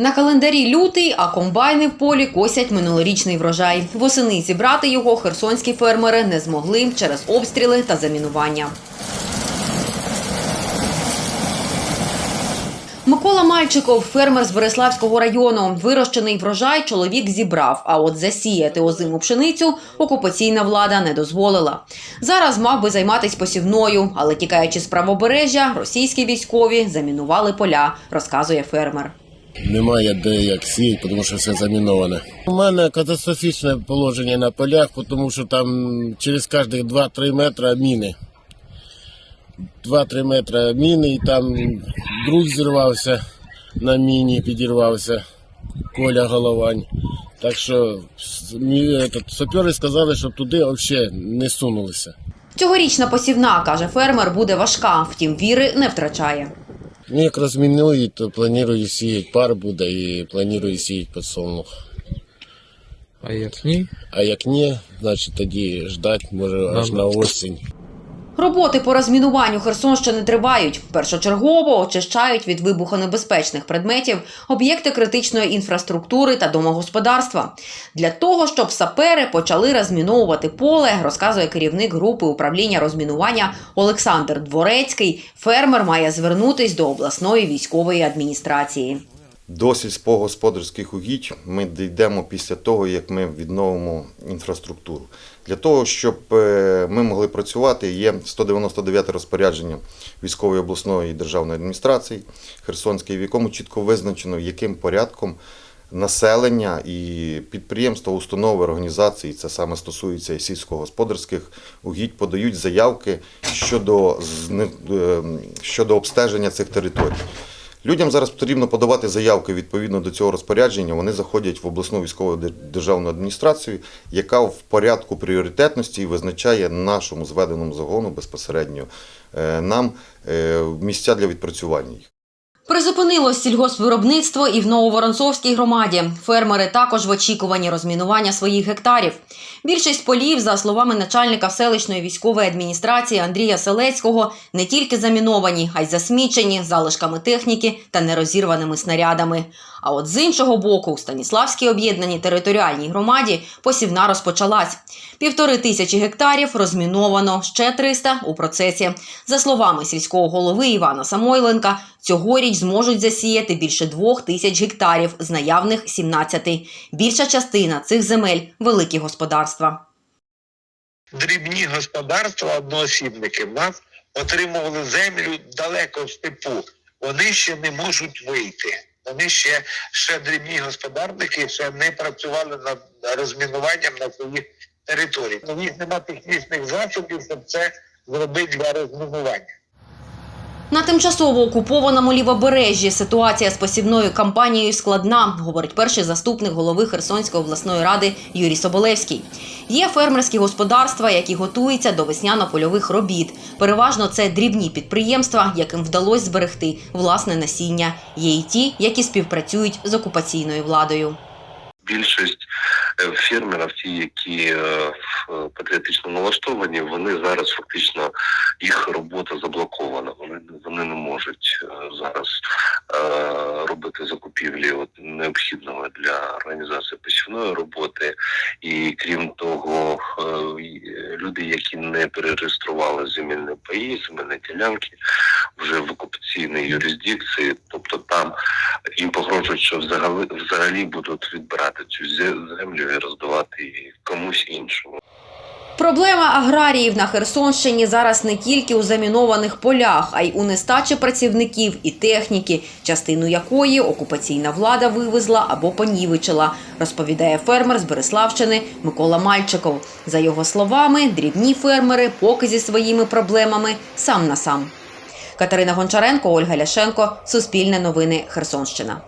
На календарі лютий, а комбайни в полі косять минулорічний врожай. Восени зібрати його херсонські фермери не змогли через обстріли та замінування. Микола Мальчиков, фермер з Береславського району. Вирощений врожай чоловік зібрав, а от засіяти озиму пшеницю окупаційна влада не дозволила. Зараз мав би займатися посівною, але тікаючи з правобережжя, російські військові замінували поля, розказує фермер. Немає де як сіяти, тому що все заміноване. У мене катастрофічне положення на полях, тому що там через кожні 2-3 метри міни. 2-3 метри міни, і там друг зірвався на міні, підірвався, Коля Головань. Так що сапери сказали, що туди взагалі не сунулися. Цьогорічна посівна, каже фермер, буде важка, втім віри не втрачає. Ну, як розмінують, то планую сіяти пар буде і планую сіяти підсолнух. А як ні? А як ні, значить тоді ждать, може аж на осінь. Роботи по розмінуванню Херсонщини тривають. Першочергово очищають від вибухонебезпечних предметів об'єкти критичної інфраструктури та домогосподарства. Для того, щоб сапери почали розміновувати поле, розказує керівник групи управління розмінування Олександр Дворецький. Фермер має звернутись до обласної військової адміністрації. До сільськогосподарських угідь ми дійдемо після того, як ми відновимо інфраструктуру. Для того, щоб е, ми могли працювати, є 199 розпорядження військової обласної і державної адміністрації Херсонської, в якому чітко визначено, яким порядком населення і підприємства, установи, організації, це саме стосується і сільськогосподарських угідь, подають заявки щодо, е, щодо обстеження цих територій. Людям зараз потрібно подавати заявки відповідно до цього розпорядження. Вони заходять в обласну військову державну адміністрацію, яка в порядку пріоритетності визначає нашому зведеному загону безпосередньо е, нам е, місця для відпрацювання їх. Призупинилось сільгоспвиробництво і в Нововоронцовській громаді. Фермери також в очікуванні розмінування своїх гектарів. Більшість полів, за словами начальника селищної військової адміністрації Андрія Селецького, не тільки заміновані, а й засмічені залишками техніки та нерозірваними снарядами. А от з іншого боку, у Станіславській об'єднаній територіальній громаді посівна розпочалась. Півтори тисячі гектарів розміновано, ще 300 у процесі. За словами сільського голови Івана Самойленка, цьогоріч зможуть засіяти більше двох тисяч гектарів з наявних 17. Більша частина цих земель великі господарства. дрібні господарства, одноосібники в нас отримували землю далеко в степу. Вони ще не можуть вийти. Вони ще, ще дрібні господарники ще не працювали над розмінуванням на своїх територіях. У них немає технічних засобів, щоб це зробити для розмінування. На тимчасово окупованому лівобережжі ситуація з посівною кампанією складна, говорить перший заступник голови Херсонської обласної ради Юрій Соболевський. Є фермерські господарства, які готуються до весняно-польових робіт. Переважно це дрібні підприємства, яким вдалося зберегти власне насіння. Є й ті, які співпрацюють з окупаційною владою. більшість е, фермерів, ті, які е, в- патріотично налаштовані, вони зараз фактично їх робота заблокована. Вони вони не можуть е, зараз е, робити закупівлі от, необхідного для організації посівної роботи. І крім того, е, люди, які не перереєстрували земельні паї, земельні ділянки вже в окупаційній юрисдикції, тобто там їм погрожують, що взагалі, взагалі будуть відбирати цю зе- землю і роздавати її комусь іншому. Проблема аграріїв на Херсонщині зараз не тільки у замінованих полях, а й у нестачі працівників і техніки, частину якої окупаційна влада вивезла або понівечила, розповідає фермер з Береславщини Микола Мальчиков. За його словами, дрібні фермери поки зі своїми проблемами сам на сам. Катерина Гончаренко, Ольга Ляшенко, Суспільне новини, Херсонщина.